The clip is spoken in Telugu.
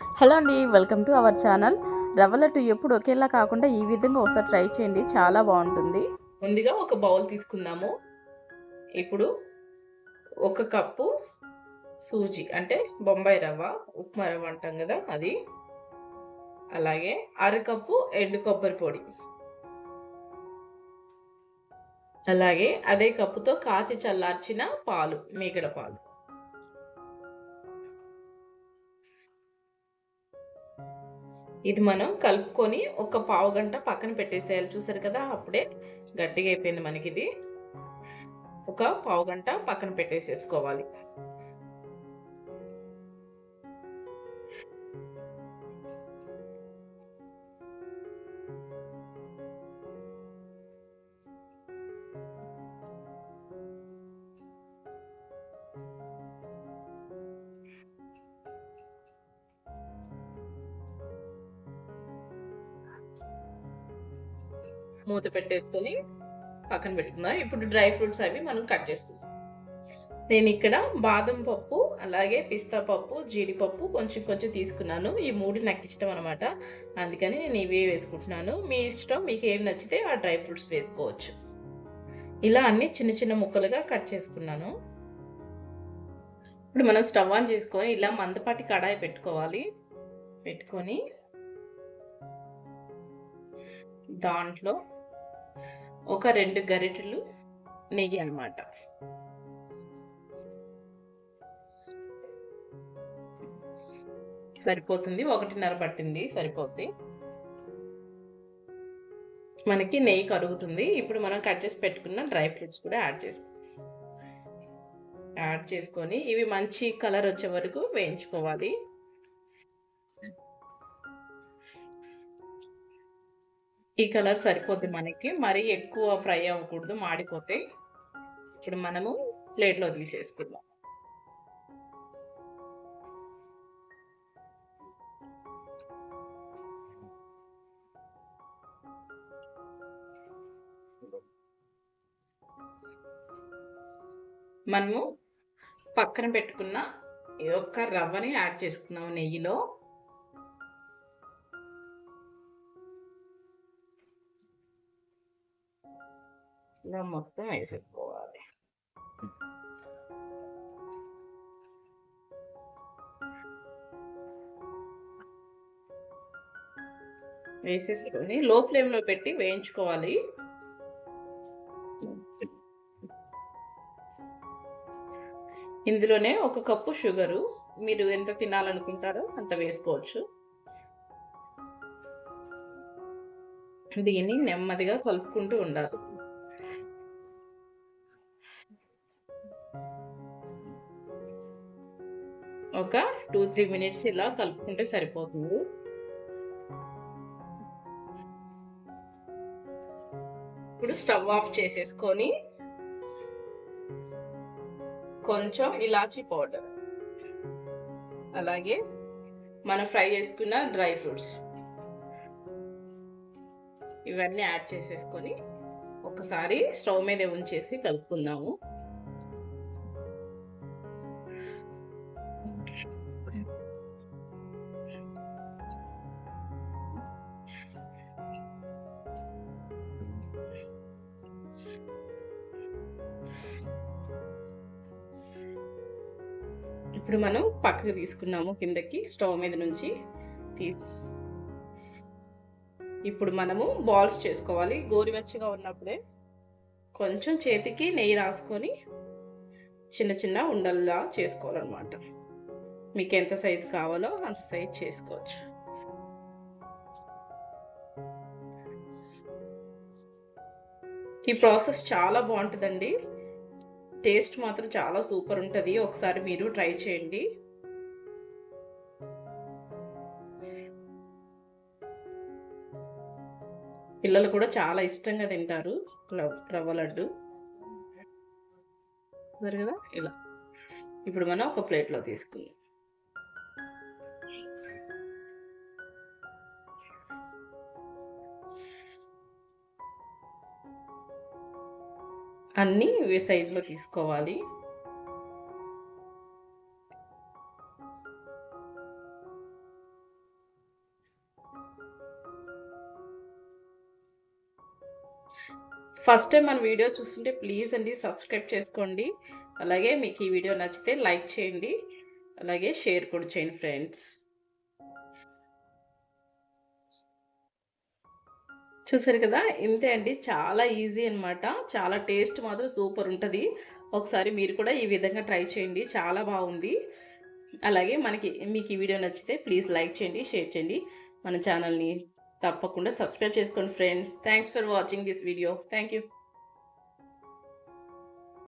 హలో అండి వెల్కమ్ టు అవర్ ఛానల్. రవ్వ లడ్డు ఎప్పుడు ఒకేలా కాకుండా ఈ విధంగా ఒకసారి ట్రై చేయండి చాలా బాగుంటుంది. ముందుగా ఒక బౌల్ తీసుకుందాము. ఇప్పుడు ఒక కప్పు సూజీ అంటే బొంబాయి రవ్వ ఉప్మా రవ్వ అంటాం కదా అది. అలాగే అరకప్పు ఎండు కొబ్బరి పొడి. అలాగే అదే కప్పుతో కాచి చల్లార్చిన పాలు మీగడ పాలు. ఇది మనం కలుపుకొని ఒక పావు గంట పక్కన పెట్టేసేయాలి. చూసారు కదా అప్పుడే గట్టిగా అయిపోయింది మనకి ఇది ఒక పావు గంట పక్కన పెట్టేసేసుకోవాలి. మూత పెట్టేసుకొని పక్కన పెట్టుకుందాం ఇప్పుడు డ్రై ఫ్రూట్స్ అవి మనం కట్ చేసుకుందాం. నేను ఇక్కడ బాదం పప్పు అలాగే పిస్తా పప్పు జీడిపప్పు కొంచెం కొంచెం తీసుకున్నాను. ఈ మూడు నాకు ఇష్టం అనమాట అందుకని నేను ఇవే వేసుకుంటున్నాను. మీ ఇష్టం మీకు ఏం నచ్చితే ఆ డ్రై ఫ్రూట్స్ వేసుకోవచ్చు. ఇలా అన్ని చిన్న చిన్న ముక్కలుగా కట్ చేసుకున్నాను. ఇప్పుడు మనం స్టవ్ ఆన్ చేసుకొని ఇలా మందపాటి కడాయి పెట్టుకోవాలి. పెట్టుకొని దాంట్లో ఒక రెండు గరిటెలు నెయ్యి అనమాట సరిపోతుంది. ఒకటిన్నర పట్టింది. సరిపోద్ది. మనకి నెయ్యి కరుగుతుంది ఇప్పుడు మనం కట్ చేసి పెట్టుకున్న డ్రై ఫ్రూట్స్ కూడా యాడ్ చేస్తాం. యాడ్ చేసుకొని ఇవి మంచి కలర్ వచ్చే వరకు వేయించుకోవాలి. ఈ కలర్ సరిపోద్ది మనకి. మరీ ఎక్కువ ఫ్రై అవ్వకూడదు మాడిపోతే. ఇప్పుడు మనము ప్లేట్లో తీసేసుకుందాం. మనము పక్కన పెట్టుకున్న ఈ యొక్క రవ్వని యాడ్ చేసుకున్నాము నెయ్యిలో. ఇలా మొత్తం వేసేసుకోవాలి వేసేసుకొని లో ఫ్లేమ్లో పెట్టి వేయించుకోవాలి. ఇందులోనే ఒక కప్పు షుగరు. మీరు ఎంత తినాలనుకుంటారో అంత వేసుకోవచ్చు. దీన్ని నెమ్మదిగా కలుపుకుంటూ ఉండాలి. ఒక టూ త్రీ మినిట్స్ ఇలా కలుపుకుంటే సరిపోతుంది. ఇప్పుడు స్టవ్ ఆఫ్ చేసేసుకొని కొంచెం ఇలాచీ పౌడర్ అలాగే మనం ఫ్రై చేసుకున్న డ్రై ఫ్రూట్స్ ఇవన్నీ యాడ్ చేసేసుకొని ఒకసారి స్టవ్ మీద ఉంచేసి కలుపుకుందాము. ఇప్పుడు మనం పక్కకు తీసుకున్నాము కిందకి స్టవ్ మీద నుంచి. తీ ఇప్పుడు మనము బాల్స్ చేసుకోవాలి. గోరువెచ్చగా ఉన్నప్పుడే కొంచెం చేతికి నెయ్యి రాసుకొని చిన్న చిన్న ఉండల్లా చేసుకోవాలన్నమాట. మీకు ఎంత సైజు కావాలో అంత సైజ్ చేసుకోవచ్చు. ఈ ప్రాసెస్ చాలా బాగుంటుందండి. టేస్ట్ మాత్రం చాలా సూపర్ ఉంటుంది. ఒకసారి మీరు ట్రై చేయండి. పిల్లలు కూడా చాలా ఇష్టంగా తింటారు. రవ్వ లడ్డు. కదా? ఇలా. ఇప్పుడు మనం ఒక ప్లేట్లో తీసుకుందాం. అన్నీ ఇవే సైజులో తీసుకోవాలి. ఫస్ట్ టైం మన వీడియో చూస్తుంటే ప్లీజ్ అండి సబ్స్క్రైబ్ చేసుకోండి. అలాగే మీకు ఈ వీడియో నచ్చితే లైక్ చేయండి. అలాగే షేర్ కూడా చేయండి ఫ్రెండ్స్ చూసారు కదా? ఇంతే అండి. చాలా ఈజీ అనమాట చాలా టేస్ట్ మాత్రం సూపర్ ఉంటుంది. ఒకసారి మీరు కూడా ఈ విధంగా ట్రై చేయండి. చాలా బాగుంది. అలాగే మనకి మీకు ఈ వీడియో నచ్చితే ప్లీజ్ లైక్ చేయండి షేర్ చేయండి. మన ఛానల్ని తప్పకుండా సబ్స్క్రైబ్ చేసుకోండి friends. Thanks for watching this video. Thank you.